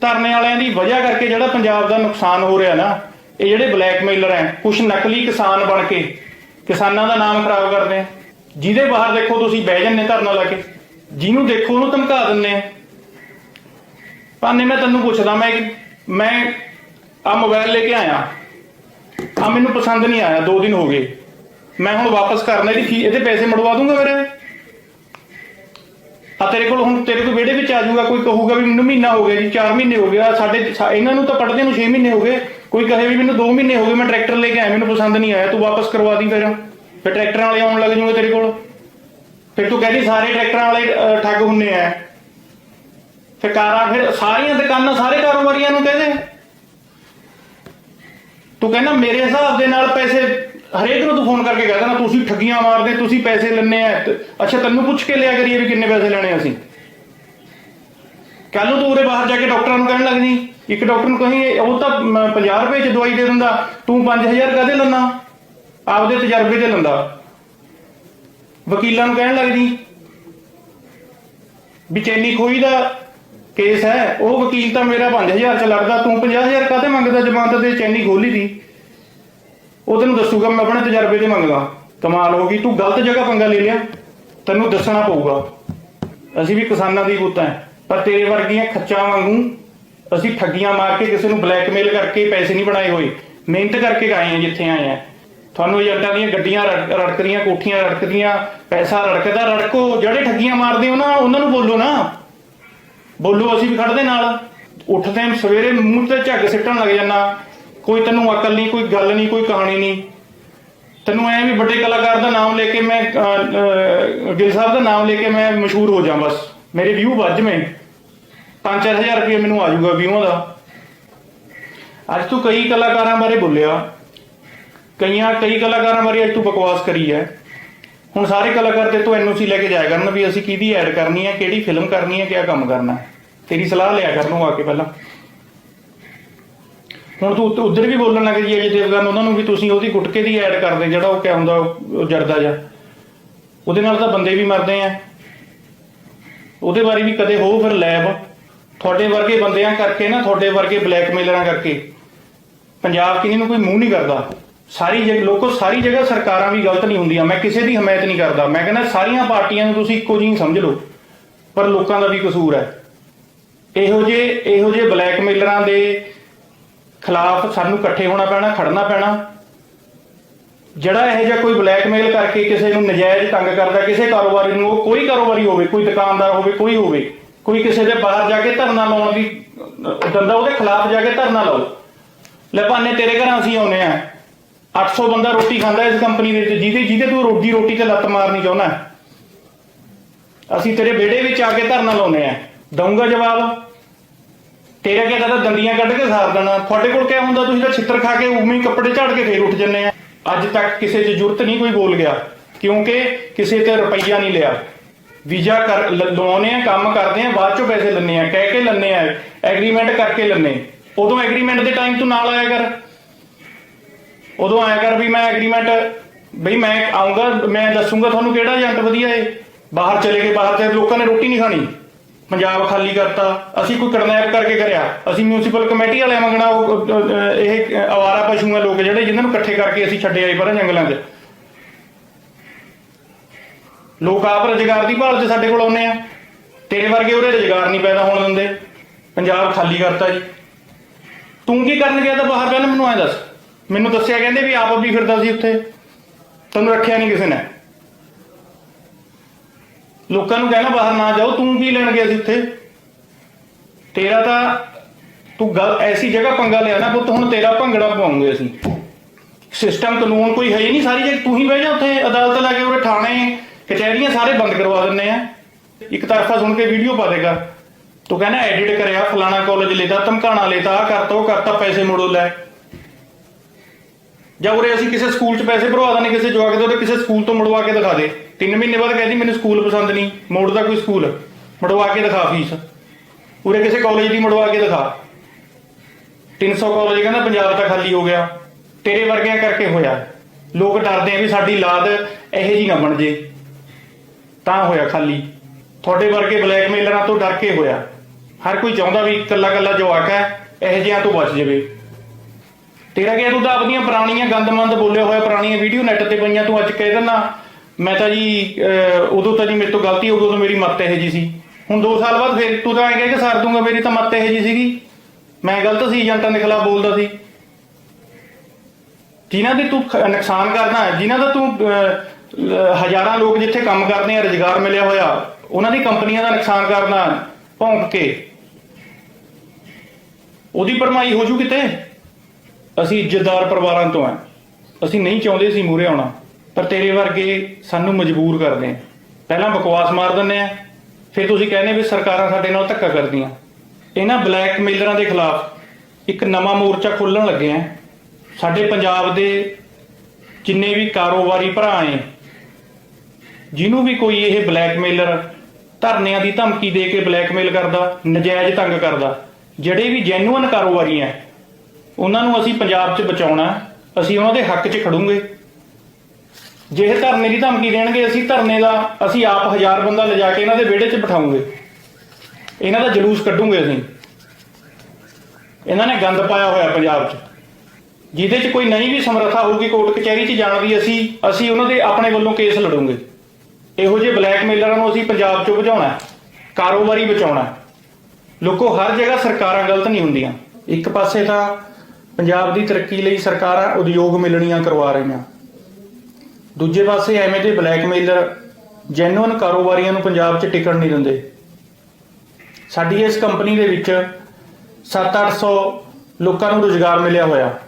ਧਰਨੇ ਵਾਲਿਆਂ ਦੀ ਵਜ੍ਹਾ ਕਰਕੇ ਜਿਹੜਾ ਪੰਜਾਬ ਦਾ ਨੁਕਸਾਨ ਹੋ ਰਿਹਾ ਨਾ, ਇਹ ਜਿਹੜੇ ਬਲੈਕਮੇਲਰ ਹੈ ਕੁਝ ਨਕਲੀ ਕਿਸਾਨ ਬਣ ਕੇ ਕਿਸਾਨਾਂ ਦਾ ਨਾਮ ਖਰਾਬ ਕਰਦੇ ਆ। ਜਿਹਦੇ ਬਾਹਰ ਦੇਖੋ ਤੁਸੀਂ ਬਹਿ ਜੰਨੇ ਧਰਨਾ ਲਾ ਕੇ, ਜਿਹਨੂੰ ਦੇਖੋ ਉਹਨੂੰ ਧਮਕਾ ਦਿੰਦੇ ਆ। ਪਾਨੇ, ਮੈਂ ਤੈਨੂੰ ਪੁੱਛਦਾ, ਮੈਂ ਮੈਂ ਆ ਮੋਬਾਈਲ ਲੈ ਕੇ ਆਇਆ। ਆ ਮੈਨੂੰ ਪਸੰਦ ਨਹੀਂ ਆਇਆ 2 ਦਿਨ ਹੋ ਗਏ। ਮੈਂ ਹੁਣ ਵਾਪਸ ਕਰਨਾ ਇਹਦੀ ਫੀ ਇਹਦੇ ਪੈਸੇ ਮੜਵਾ ਦੂੰਗਾ ਮੇਰੇ ਆ ਤੇਰੇ ਕੋਲ ਹੁਣ ਤੇਰੇ ਕੋਲ ਵਿਹੜੇ ਵਿੱਚ ਆ ਜਾਊਗਾ, ਕੋਈ ਕਹੂਗਾ ਵੀ ਮੈਨੂੰ ਮਹੀਨਾ ਹੋ ਗਿਆ ਜੀ 4 ਮਹੀਨੇ ਹੋ ਗਿਆ ਸਾਡੇ ਇਹਨਾਂ ਨੂੰ ਤਾਂ ਪੜਦੇ ਨੂੰ 6 ਮਹੀਨੇ ਹੋ ਗਏ। ਕੋਈ ਕਹੇ ਵੀ ਮੈਨੂੰ 2 ਮਹੀਨੇ ਹੋ ਗਏ, ਮੈਂ ਟਰੈਕਟਰ ਲੈ ਕੇ ਆਇਆ, ਮੈਨੂੰ ਪਸੰਦ ਨਹੀਂ ਆਇਆ, ਤੂੰ ਵਾਪਸ ਕਰਵਾ ਦੀ ਫਿਰ। ਫਿਰ ਟਰੈਕਟਰਾਂ ਵਾਲੇ ਆਉਣ ਲੱਗ ਜੂਗੇ ਤੇਰੇ ਕੋਲ। ਫਿਰ ਤੂੰ ਕਹਿੰਦੀ ਸਾਰੇ ਟਰੈਕਟਰਾਂ ਵਾਲੇ ਠੱਗ ਹੁੰਨੇ ਆ। ਫਿਰ ਫਿਰ ਸਾਰੀਆਂ ਦੁਕਾਨਾਂ ਸਾਰੇ ਕਾਰੋਬਾਰੀਆਂ ਨੂੰ ਕਹਦੇ ਤੂੰ ਕਹਿੰਦਾ ਮੇਰੇ ਹਿਸਾਬ ਦੇ ਨਾਲ ਪੈਸੇ ਹਰੇਕ ਨੂੰ ਤੂੰ ਫੋਨ ਕਰਕੇ ਕਹਿ ਦੇਣਾ ਤੁਸੀਂ ਠੱਗੀਆਂ ਮਾਰਦੇ ਤੁਸੀਂ ਪੈਸੇ ਲੈਣੇ ਆ। ਅੱਛਾ ਤੈਨੂੰ ਪੁੱਛ ਕੇ ਲਿਆ ਕਰੀਏ ਵੀ ਕਿੰਨੇ ਪੈਸੇ ਲੈਣੇ ਆ ਅਸੀਂ। ਕੱਲ ਨੂੰ ਤੂੰ ਉਰੇ ਬਾਹਰ ਜਾ ਕੇ ਡਾਕਟਰਾਂ ਨੂੰ ਕਹਿਣ ਲੱਗ ਜੀ ਇੱਕ ਡਾਕਟਰ ਨੂੰ ਕਹੀਂ ਉਹ ਤਾਂ ਮ, 50 ਰੁਪਏ ਚ ਦਵਾਈ ਦੇ ਦਿੰਦਾ ਤੂੰ 5000 ਕਾਹਦੇ ਲੈਣਾ ਆਪਦੇ ਤਜਰਬੇ ਤੇ ਲੈਂਦਾ। ਵਕੀਲਾਂ ਨੂੰ ਕਹਿਣ ਲੱਗ ਜੀ ਵੀ ਚੈਨੀ ਖੋਈ ਦਾ ਕੇਸ ਹੈ, ਉਹ ਵਕੀਲ ਤਾਂ ਮੇਰਾ 5000 ਚ ਲੜਦਾ ਤੂੰ 50000 ਕਾਹਤੇ ਮੰਗਦਾ ਜ਼ਮਾਨਤ ਤੇ ਚੈਨੀ ਖੋਲੀ ਦੀ? ਉਹ ਤੈਨੂੰ ਦੱਸੂਗਾ, ਮੈਂ ਆਪਣੇ ਤਜਰਬੇ ਤੇ ਮੰਗਦਾ। ਕਮਾਲ ਹੋ ਗਈ, ਤੂੰ ਗਲਤ ਜਗ੍ਹਾ ਪੰਗਾ ਲੈ ਲਿਆ, ਤੈਨੂੰ ਦੱਸਣਾ ਪਊਗਾ। ਅਸੀਂ ਵੀ ਕਿਸਾਨਾਂ ਦੀ ਪੁੱਤਾਂ ਪਰ ਤੇਰੇ ਵਰਗੀਆਂ ਖੱਚਾਂ ਵਾਂਗੂ ਅਸੀਂ ਠੱਗੀਆਂ ਮਾਰ ਕੇ ਕਿਸੇ ਨੂੰ ਬਲੈਕਮੇਲ ਕਰਕੇ ਪੈਸੇ ਨਹੀਂ ਬਣਾਏ ਹੋਏ। ਮਿਹਨਤ ਕਰਕੇ ਆਏ ਆ ਜਿੱਥੇ ਆਏ ਆ ਤੁਹਾਨੂੰ ਏਜੰਟਾਂ ਦੀਆਂ ਗੱਡੀਆਂ ਰੜ- ਰੜਕਦੀਆਂ, ਕੋਠੀਆਂ ਰੜਕਦੀਆਂ, ਪੈਸਾ ਰੜਕਦਾ, ਰੜਕੋ, ਜਿਹੜੇ ਠੱਗੀਆਂ ਮਾਰਦੇ ਹੋ ਨਾ, ਉਹਨਾਂ ਨੂੰ ਬੋਲੋ ਨਾ। ਬੋਲੋ ਅਸੀਂ ਵੀ ਖੜਦੇ ਨਾਲ। ਉੱਠਦੇ ਹਾਂ ਸਵੇਰੇ ਮੂੰਹ ਤੇ ਝੱਗ ਸਿੱਟਣ ਲੱਗ ਜਾਂਦਾ ਕੋਈ ਤੈਨੂੰ ਅਕਲ ਨਹੀਂ ਕੋਈ ਗੱਲ ਨਹੀਂ ਕੋਈ ਕਹਾਣੀ ਨਹੀਂ। ਤੈਨੂੰ ਐ ਵੀ ਵੱਡੇ ਕਲਾਕਾਰ ਦਾ ਨਾਮ ਲੈ ਕੇ ਮੈਂ ਅਹ, ਗਿੱਲ ਸਾਹਿਬ ਦਾ ਨਾਮ ਲੈ ਕੇ ਮੈਂ ਮਸ਼ਹੂਰ ਹੋ ਜਾ ਬਸ। ਮੇਰੇ ਵਿਊ ਵੱਜ ਮੈਂ 5-4000 ਰੁਪਏ ਮੈਨੂੰ ਆ ਜਾਊਗਾ ਵਿਊਆਂ ਦਾ। ਅੱਜ ਤੂੰ ਕਈ ਕਲਾਕਾਰਾਂ ਬਾਰੇ ਬੋਲਿਆ। ਕਈਆਂ ਕਈ ਕਲਾਕਾਰਾਂ ਬਾਰੇ ਅੱਜ ਤੂੰ ਬਕਵਾਸ ਕਰੀ ਹੈ। ਹੁਣ ਸਾਰੇ ਕਲਾਕਾਰ ਤੇ ਤੂੰ ਐਨਓਸੀ ਲੈ ਕੇ ਜਾਇਆ ਕਰਨ ਵੀ ਅਸੀਂ ਕਿਹਦੀ ਐਡ ਕਰਨੀ ਹੈ ਕਿਹੜੀ ਫਿਲਮ ਕਰਨੀ ਹੈ ਕਿਹੜਾ ਕੰਮ ਕਰਨਾ ਹੈ। ਤੇਰੀ ਸਲਾਹ ਲਿਆ ਕਰਨ ਨੂੰ ਆ ਕੇ ਪਹਿਲਾਂ। ਹੁਣ ਤੂੰ ਉੱਧ- ਵੀ ਬੋਲਣ ਲੱਗ ਜੀ ਅਜੇ ਦੇਵਗਨ ਉਹਨਾਂ ਨੂੰ ਵੀ ਤੁਸੀਂ ਉਹਦੀ ਗੁਟਕੇ ਦੀ ਐਡ ਕਰਦੇ, ਜਿਹੜਾ ਉਹ ਕਿਆ ਹੁੰਦਾ, ਉਹ ਜਰਦਾ ਜਾ। ਉਹਦੇ ਨਾਲ ਤਾਂ ਬੰਦੇ ਵੀ ਮਰਦੇ ਆ। ਉਹਦੇ ਬਾਰੇ ਵੀ ਕਦੇ ਹੋ ਫਿਰ ਲੈਬ। ਤੁਹਾਡੇ ਵਰਗੇ ਬੰਦਿਆਂ ਕਰਕੇ ਨਾ, ਤੁਹਾਡੇ ਵਰਗੇ ਬਲੈਕਮੇਲਰਾਂ ਕਰਕੇ। ਪੰਜਾਬ ਕਿਨੀ ਨੂੰ ਕੋਈ ਮੂੰਹ ਨਹੀਂ ਕਰਦਾ। ਸਾਰੀ ਜਗ੍ਹਾ ਲੋਕੋ ਸਾਰੀ ਜਗ੍ਹਾ ਸਰਕਾਰਾਂ ਵੀ ਗਲਤ ਨਹੀਂ ਹੁੰਦੀਆਂ। ਮੈਂ ਕਿਸੇ ਦੀ ਹਮਾਇਤ ਨਹੀਂ ਕਰਦਾ। ਮੈਂ ਕਹਿੰਦਾ ਸਾਰੀਆਂ ਪਾਰਟੀਆਂ ਨੂੰ ਤੁਸੀਂ ਇੱਕੋ ਜਿਹੀ ਸਮਝ ਲਓ। ਪਰ ਲੋਕਾਂ ਦਾ ਵੀ ਕਸੂਰ ਹੈ। ਇਹੋ ਜੇ ਇਹੋ ਜੇ ਬਲੈਕਮੇਲਰਾਂ ਦੇ ਖਿਲਾਫ ਸਾਨੂੰ ਇਕੱਠੇ ਹੋਣਾ ਪੈਣਾ ਖੜਨਾ ਪੈਣਾ। ਜਿਹੜਾ ਇਹੋ ਜਿਹਾ ਕੋਈ ਬਲੈਕਮੇਲ ਕਰਕੇ ਕਿਸੇ ਨੂੰ ਨਜਾਇਜ਼ ਤੰਗ ਕਰਦਾ ਕਿਸੇ ਕਾਰੋਬਾਰੀ ਨੂੰ ਉਹ ਕੋਈ ਕਾਰੋਬਾਰੀ ਹੋਵੇ ਕੋਈ ਦੁਕਾਨਦਾਰ ਹੋਵੇ ਕੋਈ ਹੋਵੇ ਕੋਈ ਕਿਸੇ ਦੇ ਬਾਹਰ ਜਾ ਕੇ ਧਰਨਾ ਲਾਉਣ ਦੀ ਅਹ, ਦੰਦਾ ਉਹਦੇ ਖਿਲਾਫ ਜਾ ਕੇ ਧਰਨਾ ਲਾਓ। ਲੈ ਭਾਨੇ ਤੇਰੇ ਘਰਾਂ ਅਸੀਂ ਆਉਨੇ ਆ 800 ਬੰਦਾ ਰੋਟੀ ਖਾਂਦਾ ਇਸ ਕੰਪਨੀ ਦੇ ਵਿੱਚ, ਜਿਹਦੇ ਜਿਹਦੇ ਤੂੰ ਰੋਜੀ ਰੋਟੀ ਤੇ ਲੱਤ ਮਾਰਨੀ ਚਾਹੁੰਦਾ ਅਸੀਂ ਤੇਰੇ ਵਿਹੜੇ ਵਿੱਚ ਆ ਕੇ ਧਰਨਾ ਲਾਉਨੇ ਆ ਦਊਂਗਾ ਜਵਾਬ। ਤੇਰਾ ਕੀ ਤਾਂ ਦੰਦੀਆਂ ਕੱਢ ਕੇ ਸਾਰ ਦੇਣਾ। ਤੁਹਾਡੇ ਕੋਲ ਕਿਆ ਹੁੰਦਾ? ਤੁਸੀਂ ਤਾਂ ਛਿੱਤਰ ਖਾ ਕੇ ਉਵੇਂ ਹੀ ਕੱਪੜੇ ਝਾੜ ਕੇ ਫੇਰ ਉੱਠ ਜੰਨੇ ਆ। ਅੱਜ ਤੱਕ ਕਿਸੇ 'ਚ ਜ਼ਰੂਰਤ ਨਹੀਂ ਕੋਈ ਬੋਲ ਗਿਆ। ਕਿਉਂਕਿ ਕਿਸੇ ਤੇ ਰੁਪਈਆ ਨਹੀਂ ਲਿਆ। ਵੀਜ਼ਾ ਕਰ ਲ- ਆ ਕੰਮ ਕਰਦੇ ਆ ਬਾਅਦ ਚੋਂ ਪੈਸੇ ਲੈਣੇ ਆ ਕਹਿ ਕੇ ਲੈਣੇ ਆ ਐਗਰੀਮੈਂਟ ਕਰਕੇ ਲੈਣੇ ਉਦੋਂ ਐਗਰੀਮੈਂਟ ਦੇ ਟਾਈਮ ਤੂੰ ਨਾਲ ਆਇਆ ਕਰ। ਉਦੋਂ ਆਇਆ ਕਰ ਵੀ ਮੈਂ ਐਗਰੀਮੈਂਟ ਬਈ ਮੈਂ ਆਉਂਗਾ ਮੈਂ ਦੱਸੂਗਾ ਤੁਹਾਨੂੰ ਕਿਹੜਾ ਏਜੰਟ ਵਧੀਆ ਏ। ਬਾਹਰ ਚਲੇ ਗਏ, ਬਾਹਰ ਤੇ ਲੋਕਾਂ ਨੇ ਰੋਟੀ ਨਹੀਂ ਖਾਣੀ। ਪੰਜਾਬ ਖਾਲੀ ਕਰਤਾ, ਅਸੀਂ ਕੋਈ ਕਿਡਨੈਪ ਕਰਕੇ ਕਰਿਆ। ਅਸੀਂ ਮਿਊਨਿਸਪਲ ਕਮੇਟੀ ਵਾਲਿਆਂ ਮੰਗਣਾ ਇਹ ਆਵਾਰਾ ਪਸ਼ੂ ਆ ਲੋਕ ਜਿਹੜੇ, ਜਿਨ੍ਹਾਂ ਨੂੰ ਇਕੱਠੇ ਕਰਕੇ ਅਸੀਂ ਛੱਡੇ ਆਏ ਪਰ ਜੰਗਲਾਂ 'ਚ ਲੋਕ ਆਪ ਰੁਜ਼ਗਾਰ ਦੀ ਭਾਲ 'ਚ ਸਾਡੇ ਕੋਲ ਆਉਂਦੇ ਆ। ਤੇਰੇ ਵਰਗੇ ਉਹਦੇ ਰੁਜ਼ਗਾਰ ਨਹੀਂ ਪੈਦਾ ਹੋਣ ਦਿੰਦੇ। ਪੰਜਾਬ ਖਾਲੀ ਕਰਤਾ ਜੀ। ਤੂੰ ਕੀ ਕਰਨ ਗਿਆ ਤਾਂ ਬਾਹਰ ਪਹਿਲਾਂ ਮੈਨੂੰ ਐ ਦੱਸ। ਮੈਨੂੰ ਦੱਸਿਆ ਕਹਿੰਦੇ ਵੀ ਆਪ ਵੀ ਫਿਰਦਾ ਸੀ ਉੱਥੇ। ਤੈਨੂੰ ਰੱਖਿਆ ਨਹੀਂ ਕਿਸੇ ਨੇ। ਲੋਕਾਂ ਨੂੰ ਕਹਿਣਾ ਬਾਹਰ ਨਾ ਜਾਓ, ਤੂੰ ਕੀ ਲੈਣ ਗਿਆ ਸੀ ਉੱਥੇ? ਤੇਰਾ ਤਾਂ ਤੂੰ ਗੱਲ ਐਸੀ ਜਗ੍ਹਾ ਪੰਗਾ ਲਿਆ ਨਾ ਪੁੱਤ, ਹੁਣ ਤੇਰਾ ਭੰਗੜਾ ਪਾਉਂਗੇ ਅਸੀਂ। ਸਿਸਟਮ ਕਾਨੂੰਨ ਕੋਈ ਹੈ ਹੀ ਨਹੀਂ, ਸਾਰੀ ਜਗ੍ਹਾ ਤੂੰ ਹੀ ਬਹਿ ਜਾ ਉੱਥੇ, ਅਦਾਲਤ ਲਾ ਕੇ ਉਰੇ ਥਾਣੇ, ਕਚਹਿਰੀਆਂ ਸਾਰੇ ਬੰਦ ਕਰਵਾ ਦਿੰਨੇ ਆ। ਇੱਕ ਤਰਫਾ ਸੁਣ ਕੇ ਵੀਡੀਓ ਪਾ ਦੇਗਾ। ਤੂੰ ਕਹਿੰਦਾ ਐਡਿਟ ਕਰਿਆ, ਫਲਾਣਾ ਕਾਲਜ ਲੈਦਾ ਧਮਕਾਣਾ ਲੈਤਾ ਆ ਕਰਤਾ, ਉਹ ਕਰਤਾ, ਪੈਸੇ ਮੋੜੋ ਲੈ। ਜਾਂ ਉਰੇ ਅਸੀਂ ਕਿਸੇ ਸਕੂਲ 'ਚ ਪੈਸੇ ਭਰਵਾ ਦਾਂਗੇ ਕਿਸੇ ਜਵਾਕ ਦੇ, ਉਹਦੇ ਕਿਸੇ ਸਕੂਲ ਤੋਂ ਮੁੜਵਾ ਕੇ ਦਿਖਾ ਦੇ। ਤਿੰਨ ਮਹੀਨੇ ਬਾਅਦ ਕਹਿੰਦੀ ਮੈਨੂੰ ਸਕੂਲ ਪਸੰਦ ਨਹੀਂ ਮੋੜਦਾ ਕੋਈ ਸਕੂਲ। ਮੜਵਾ ਕੇ ਦਿਖਾ ਫੀਸ। ਉਰੇ ਕਿਸੇ ਕਾਲਜ ਦੀ ਮੜਵਾ ਕੇ ਦਿਖਾ। 300 ਕਾਲਜ ਕਹਿੰਦਾ ਪੰਜਾਬ ਤਾਂ ਖਾਲੀ ਹੋ ਗਿਆ। ਤੇਰੇ ਵਰਗਿਆਂ ਕਰਕੇ ਹੋਇਆ। ਲੋਕ ਡਰਦੇ ਆ ਵੀ ਸਾਡੀ ਲਾਦ ਇਹੋ ਜੀ ਨਾ ਬਣ ਜੇ। ਤਾਂ ਹੋਇਆ ਖਾਲੀ। ਤੁਹਾਡੇ ਵਰਗੇ ਬਲੈਕਮੇਲਰਾਂ ਤੋਂ ਡਰ ਕੇ ਹੋਇਆ। ਹਰ ਕੋਈ ਚਾਹੁੰਦਾ ਵੀ ਇਕੱਲਾ ਇਕੱਲਾ ਜਵਾਕ ਹੈ, ਇਹੋ ਜਿਹਿਆਂ ਤੋਂ ਬਚ ਜਾਵੇ। ਤੇਰਾ ਕੀ ਤੂੰ ਤਾਂ ਆਪਣੀਆਂ ਪੁਰਾਣੀਆਂ ਗੰਦਮੰਦ ਬੋਲੇ ਹੋਏ ਪੁਰਾਣੀਆਂ ਵੀਡੀਓ ਨੈਟ ਤੇ ਪਈਆਂ, ਤੂੰ ਅੱਜ ਕਹਿ ਦਿੰਦਾ, ਮੈਂ ਤਾਂ ਜੀ ਉਦੋਂ ਤਾਂ ਜੀ ਮੇਰੇ ਤੋਂ ਗਲਤੀ ਹੋ ਗਈ ਉਦੋਂ ਮੇਰੀ ਮੱਤ ਇਹੋ ਜੀ ਸੀ। ਹੁਣ 2 ਸਾਲ ਬਾਅਦ ਫਿਰ ਤੂੰ ਤਾਂ ਐਂ ਕਹਿ ਕੇ ਸਾਰ ਦੂੰਗਾ, ਮੇਰੀ ਤਾਂ ਮੱਤ ਇਹੋ ਜੀ ਸੀਗੀ। ਮੈਂ ਗਲਤ ਸੀ, ਏਜੰਟਾਂ ਦੇ ਖਿਲਾਫ ਬੋਲਦਾ ਸੀ। ਜਿਨ੍ਹਾਂ ਦੇ ਤੂੰ ਨੁਕਸਾਨ ਕਰਨਾ ਹੈ, ਜਿਨ੍ਹਾਂ ਦਾ ਤੂੰ ਹਜ਼ਾਰਾਂ ਲੋਕ ਜਿੱਥੇ ਕੰਮ ਕਰਦੇ ਆ, ਰੁਜ਼ਗਾਰ ਮਿਲਿਆ ਹੋਇਆ, ਉਹਨਾਂ ਦੀ ਕੰਪਨੀਆਂ ਦਾ ਨੁਕਸਾਨ ਕਰਨਾ, ਭੌਂਕ ਕੇ। ਉਹਦੀ ਭਰਮਾਈ ਹੋ ਜੂ ਕਿਤੇ? ਅਸੀਂ ਇੱਜ਼ਤਦਾਰ ਪਰਿਵਾਰਾਂ ਤੋਂ ਆ ਅਸੀਂ ਨਹੀਂ ਚਾਹੁੰਦੇ ਸੀ ਮੂਰੇ ਆਉਣਾ, ਪਰ ਤੇਰੇ ਵਰਗੇ ਸਾਨੂੰ ਮਜਬੂਰ ਕਰਦੇ ਆ। ਪਹਿਲਾਂ ਬਕਵਾਸ ਮਾਰ ਦਿੰਦੇ ਆ, ਫਿਰ ਤੁਸੀਂ ਕਹਿੰਦੇ ਵੀ ਸਰਕਾਰਾਂ ਸਾਡੇ ਨਾਲ ਧੱਕਾ ਕਰਦੀਆਂ। ਇਹਨਾਂ ਬਲੈਕਮੇਲਰਾਂ ਦੇ ਖਿਲਾਫ ਇੱਕ ਨਵਾਂ ਮੋਰਚਾ ਖੋਲਣ ਲੱਗੇ ਆ। ਸਾਡੇ ਪੰਜਾਬ ਦੇ ਜਿੰਨੇ ਵੀ ਕਾਰੋਬਾਰੀ ਭਰਾ ਏ ਜਿਹਨੂੰ ਵੀ ਕੋਈ ਇਹ ਬਲੈਕਮੇਲਰ ਧਰਨਿਆਂ ਦੀ ਧਮਕੀ ਦੇ ਕੇ ਬਲੈਕਮੇਲ ਕਰਦਾ, ਨਜਾਇਜ਼ ਤੰਗ ਕਰਦਾ, ਜਿਹੜੇ ਵੀ ਜੈਨੂਅਨ ਕਾਰੋਬਾਰੀ ਆ ਉਹਨਾਂ ਨੂੰ ਅਸੀਂ ਪੰਜਾਬ 'ਚ ਬਚਾਉਣਾ ਅਸੀਂ ਉਹਨਾਂ ਦੇ ਹੱਕ 'ਚ ਖੜੂਗੇ। ਜੇ ਇਹ ਧਰਨੇ ਦੀ ਧਮਕੀ ਦੇਣਗੇ, ਅਸੀਂ ਧਰਨੇ ਦਾ, ਅਸੀਂ ਆਪ ਹਜ਼ਾਰ ਬੰਦਾ ਲਿਜਾ ਕੇ ਇਹਨਾਂ ਦੇ ਵਿਹੜੇ 'ਚ ਬਿਠਾਉਂਗੇ। ਇਹਨਾਂ ਦਾ ਜਲੂਸ ਕੱਢੂਗੇ ਅਸੀਂ। ਇਹਨਾਂ ਨੇ ਗੰਦ ਪਾਇਆ ਹੋਇਆ ਪੰਜਾਬ 'ਚ। ਜਿਹਦੇ 'ਚ ਕੋਈ ਨਹੀਂ ਵੀ ਸਮਰੱਥਾ ਹੋਊਗੀ, ਕੋਰਟ ਕਚਹਿਰੀ 'ਚ ਜਾਣ ਦੀ ਅਸੀਂ ਅਸੀਂ ਉਹਨਾਂ ਦੇ ਆਪਣੇ ਵੱਲੋਂ ਕੇਸ ਲੜੂਗੇ। ਇਹੋ ਜਿਹੇ ਬਲੈਕਮੇਲਰਾਂ ਨੂੰ ਅਸੀਂ ਪੰਜਾਬ 'ਚੋਂ ਬਚਾਉਣਾ ਕਾਰੋਬਾਰੀ ਬਚਾਉਣਾ ਹੈ। ਲੋਕੋ, ਹਰ ਜਗ੍ਹਾ ਸਰਕਾਰਾਂ ਗਲਤ ਨਹੀਂ ਹੁੰਦੀਆਂ। ਇੱਕ ਪਾਸੇ ਤਾਂ ਪੰਜਾਬ ਦੀ ਤਰੱਕੀ ਲਈ ਸਰਕਾਰਾਂ ਉਦਯੋਗ ਮਿਲਣੀਆਂ ਕਰਵਾ ਰਹੀਆਂ। ਦੂਜੇ ਪਾਸੇ ਐਵੇਂ ਦੇ ਬਲੈਕਮੇਲਰ ਜੈਨੂਅਨ ਕਾਰੋਬਾਰੀਆਂ ਨੂੰ ਪੰਜਾਬ 'ਚ ਟਿਕਣ ਨਹੀਂ ਦਿੰਦੇ। ਸਾਡੀ ਇਸ ਕੰਪਨੀ ਦੇ ਵਿੱਚ 7-800 ਲੋਕਾਂ ਨੂੰ ਰੁਜ਼ਗਾਰ ਮਿਲਿਆ ਹੋਇਆ।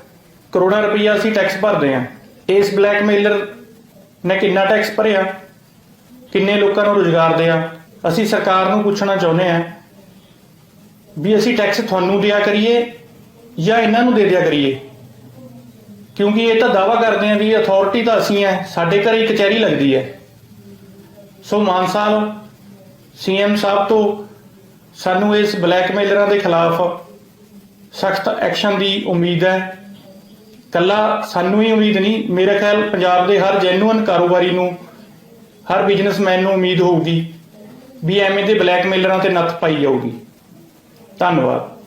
ਕਰੋੜਾਂ ਰੁਪਈਆ ਅਸੀਂ ਟੈਕਸ ਭਰਦੇ ਹਾਂ। ਇਸ ਬਲੈਕਮੇਲਰ ਨੇ ਕਿੰਨਾ ਟੈਕਸ ਭਰਿਆ? ਕਿੰਨੇ ਲੋਕਾਂ ਨੂੰ ਰੁਜ਼ਗਾਰ ਦਿਆ? ਅਸੀਂ ਸਰਕਾਰ ਨੂੰ ਪੁੱਛਣਾ ਚਾਹੁੰਦੇ ਹਾਂ ਵੀ ਅਸੀਂ ਟੈਕਸ ਤੁਹਾਨੂੰ ਦਿਆ ਕਰੀਏ ਜਾਂ ਇਹਨਾਂ ਨੂੰ ਦੇ ਦਿਆ ਕਰੀਏ? ਕਿਉਂਕਿ ਇਹ ਤਾਂ ਦਾਵਾ ਕਰਦੇ ਆ ਵੀ ਅਥਾਰਟੀ ਤਾਂ ਅਸੀਂ ਹੈ ਸਾਡੇ ਘਰੇ ਕਚਹਿਰੀ ਲੱਗਦੀ ਹੈ ਸੋ ਮਾਨ ਸਾਹਿਬ, ਸੀਐਮ ਸਾਹਿਬ ਤੋਂ ਸਾਨੂੰ ਇਸ ਬਲੈਕਮੇਲਰਾਂ ਦੇ ਖਿਲਾਫ ਸਖਤ ਐਕਸ਼ਨ ਦੀ ਉਮੀਦ ਹੈ। ਕੱਲਾ ਸਾਨੂੰ ਹੀ ਉਮੀਦ ਨਹੀਂ, ਮੇਰੇ ਖਿਆਲ ਪੰਜਾਬ ਦੇ ਹਰ ਜੈਨੂਅਨ ਕਾਰੋਬਾਰੀ ਨੂੰ, ਹਰ ਬਿਜ਼ਨਸਮੈਨ ਨੂੰ ਉਮੀਦ ਹੋਊਗੀ ਵੀ ਐਵੇਂ ਦੇ ਬਲੈਕਮੇਲਰਾਂ ਤੇ ਨੱਥ ਪਾਈ ਜਾਊਗੀ। ਧੰਨਵਾਦ।